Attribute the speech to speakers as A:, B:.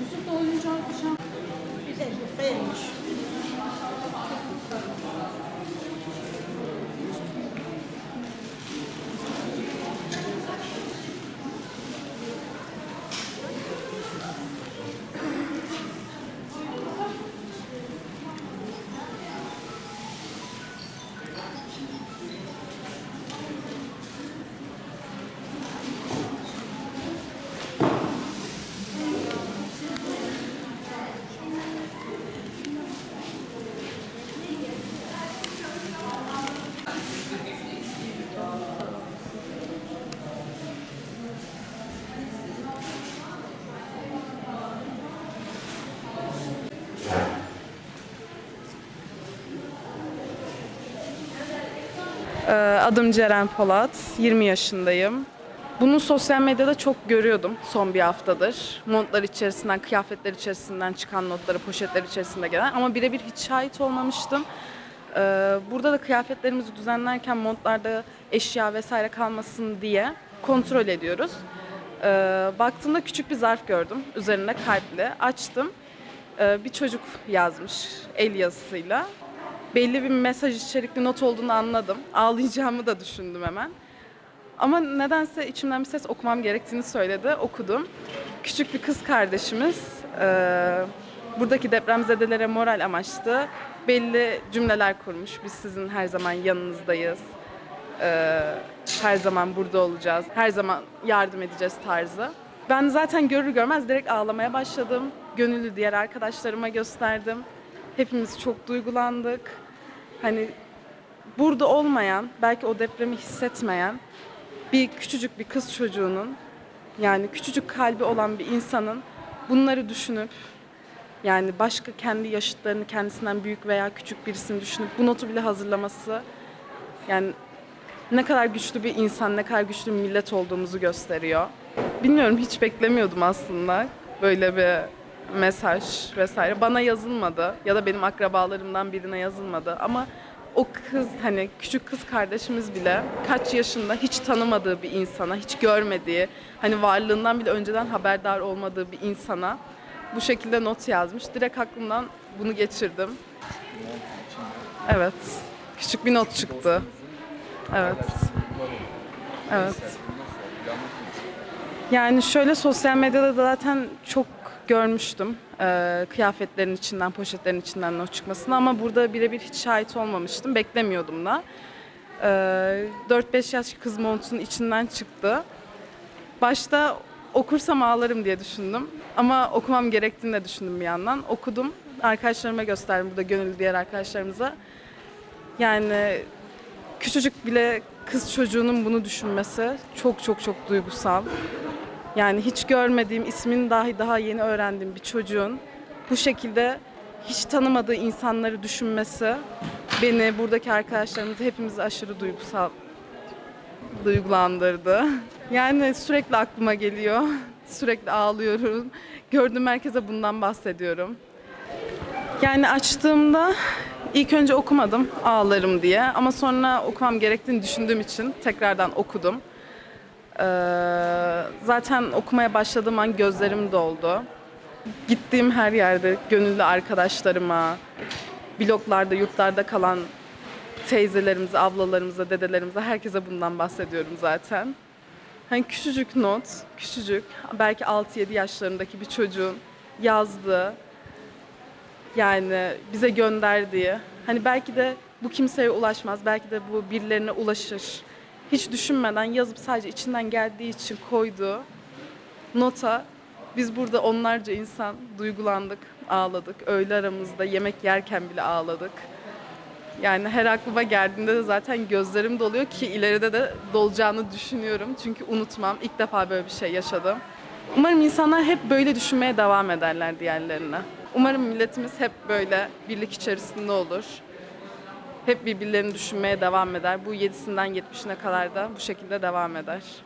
A: Yusuf
B: da oyuncu olmuşan Adım Ceren Polat, 20 yaşındayım. Bunu sosyal medyada çok görüyordum son bir haftadır. Montlar içerisinden, kıyafetler içerisinden çıkan notları, poşetler içerisinde gelen ama birebir hiç şahit olmamıştım. Ee, Burada da kıyafetlerimizi düzenlerken montlarda eşya vesaire kalmasın diye kontrol ediyoruz. Ee, Baktığımda küçük bir zarf gördüm. Üzerinde kalpli. Açtım. Ee, Bir çocuk yazmış el yazısıyla belli bir mesaj içerikli not olduğunu anladım. Ağlayacağımı da düşündüm hemen. Ama nedense içimden bir ses okumam gerektiğini söyledi. Okudum. Küçük bir kız kardeşimiz e, buradaki depremzedelere moral amaçlı belli cümleler kurmuş. Biz sizin her zaman yanınızdayız. E, her zaman burada olacağız. Her zaman yardım edeceğiz tarzı. Ben zaten görür görmez direkt ağlamaya başladım. Gönüllü diğer arkadaşlarıma gösterdim. Hepimiz çok duygulandık. Hani burada olmayan, belki o depremi hissetmeyen bir küçücük bir kız çocuğunun yani küçücük kalbi olan bir insanın bunları düşünüp yani başka kendi yaşıtlarını kendisinden büyük veya küçük birisini düşünüp bu notu bile hazırlaması yani ne kadar güçlü bir insan, ne kadar güçlü bir millet olduğumuzu gösteriyor. Bilmiyorum hiç beklemiyordum aslında böyle bir mesaj vesaire. Bana yazılmadı ya da benim akrabalarımdan birine yazılmadı ama o kız hani küçük kız kardeşimiz bile kaç yaşında hiç tanımadığı bir insana, hiç görmediği, hani varlığından bile önceden haberdar olmadığı bir insana bu şekilde not yazmış. Direkt aklımdan bunu geçirdim. Evet. Küçük bir not çıktı. Evet. Evet. Yani şöyle sosyal medyada da zaten çok görmüştüm eee, kıyafetlerin içinden, poşetlerin içinden not çıkmasını ama burada birebir hiç şahit olmamıştım. Beklemiyordum da. Eee 4-5 yaş kız montunun içinden çıktı. Başta okursam ağlarım diye düşündüm ama okumam gerektiğini de düşündüm bir yandan. Okudum, arkadaşlarıma gösterdim burada gönüllü diğer arkadaşlarımıza. Yani küçücük bile kız çocuğunun bunu düşünmesi çok çok çok duygusal. Yani hiç görmediğim, ismini dahi daha yeni öğrendiğim bir çocuğun bu şekilde hiç tanımadığı insanları düşünmesi beni, buradaki arkadaşlarımızı hepimizi aşırı duygusal duygulandırdı. Yani sürekli aklıma geliyor. Sürekli ağlıyorum. Gördüğüm herkese bundan bahsediyorum. Yani açtığımda ilk önce okumadım ağlarım diye ama sonra okumam gerektiğini düşündüğüm için tekrardan okudum. Ee, zaten okumaya başladığım an gözlerim doldu. Gittiğim her yerde gönüllü arkadaşlarıma, bloklarda, yurtlarda kalan teyzelerimize, ablalarımıza, dedelerimize herkese bundan bahsediyorum zaten. Hani küçücük not, küçücük, belki 6-7 yaşlarındaki bir çocuğun yazdığı, yani bize gönderdiği, hani belki de bu kimseye ulaşmaz, belki de bu birilerine ulaşır. Hiç düşünmeden yazıp sadece içinden geldiği için koyduğu nota biz burada onlarca insan duygulandık, ağladık. Öğle aramızda yemek yerken bile ağladık. Yani her aklıma geldiğinde de zaten gözlerim doluyor ki ileride de dolacağını düşünüyorum. Çünkü unutmam. İlk defa böyle bir şey yaşadım. Umarım insanlar hep böyle düşünmeye devam ederler diğerlerine. Umarım milletimiz hep böyle birlik içerisinde olur. Hep birbirlerini düşünmeye devam eder. Bu 7'sinden 70'ine kadar da bu şekilde devam eder.